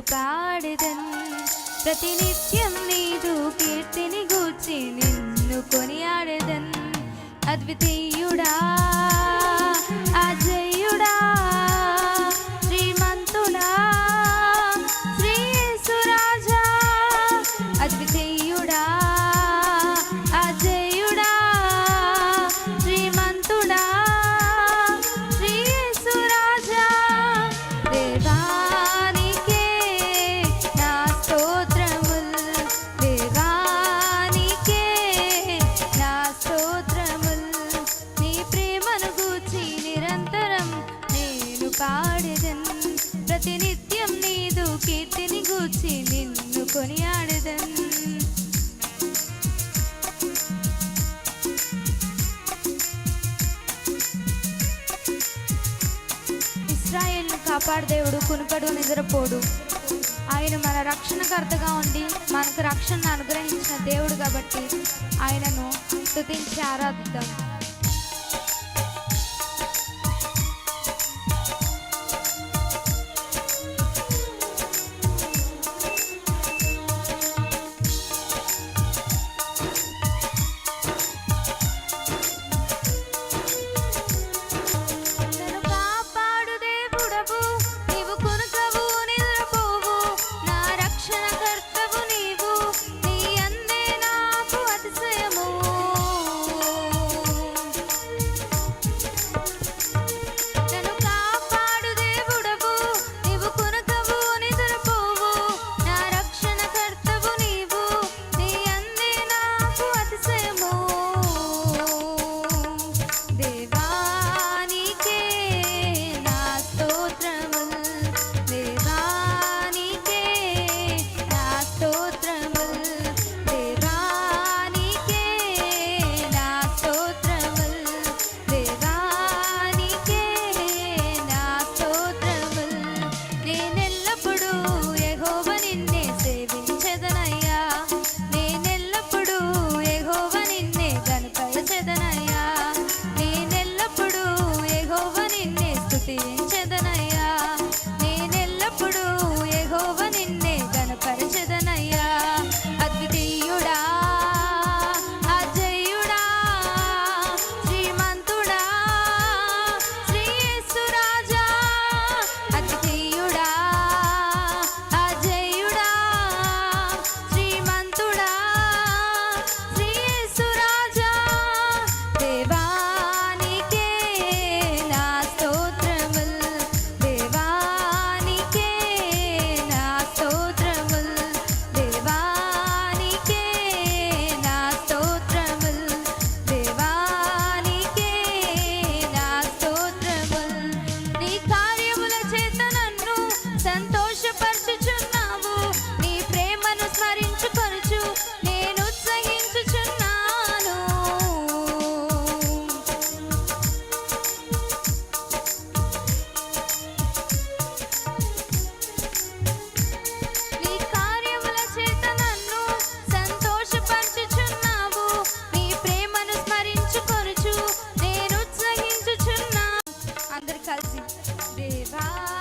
పేరు పాడదన్ ప్రతినిత్యం నీదు కీర్తిని గూర్చి నిన్ను కొనియాడదన్. అద్వితీయ పాడెదన్. ప్రతినిత్యం నీదు కీర్తిని గూర్చి నిన్ను కొనియాడెదన్. ఇస్రాయేల్ను కాపాడు దేవుడు కునుకడు నిద్రపోడు. ఆయన మన రక్షణకర్తగా ఉండి మనకు రక్షణను అనుగ్రహించిన దేవుడు కాబట్టి ఆయనను స్థుతించి ఆరాధిద్దాం. స్తుతించెదనై রে ভাই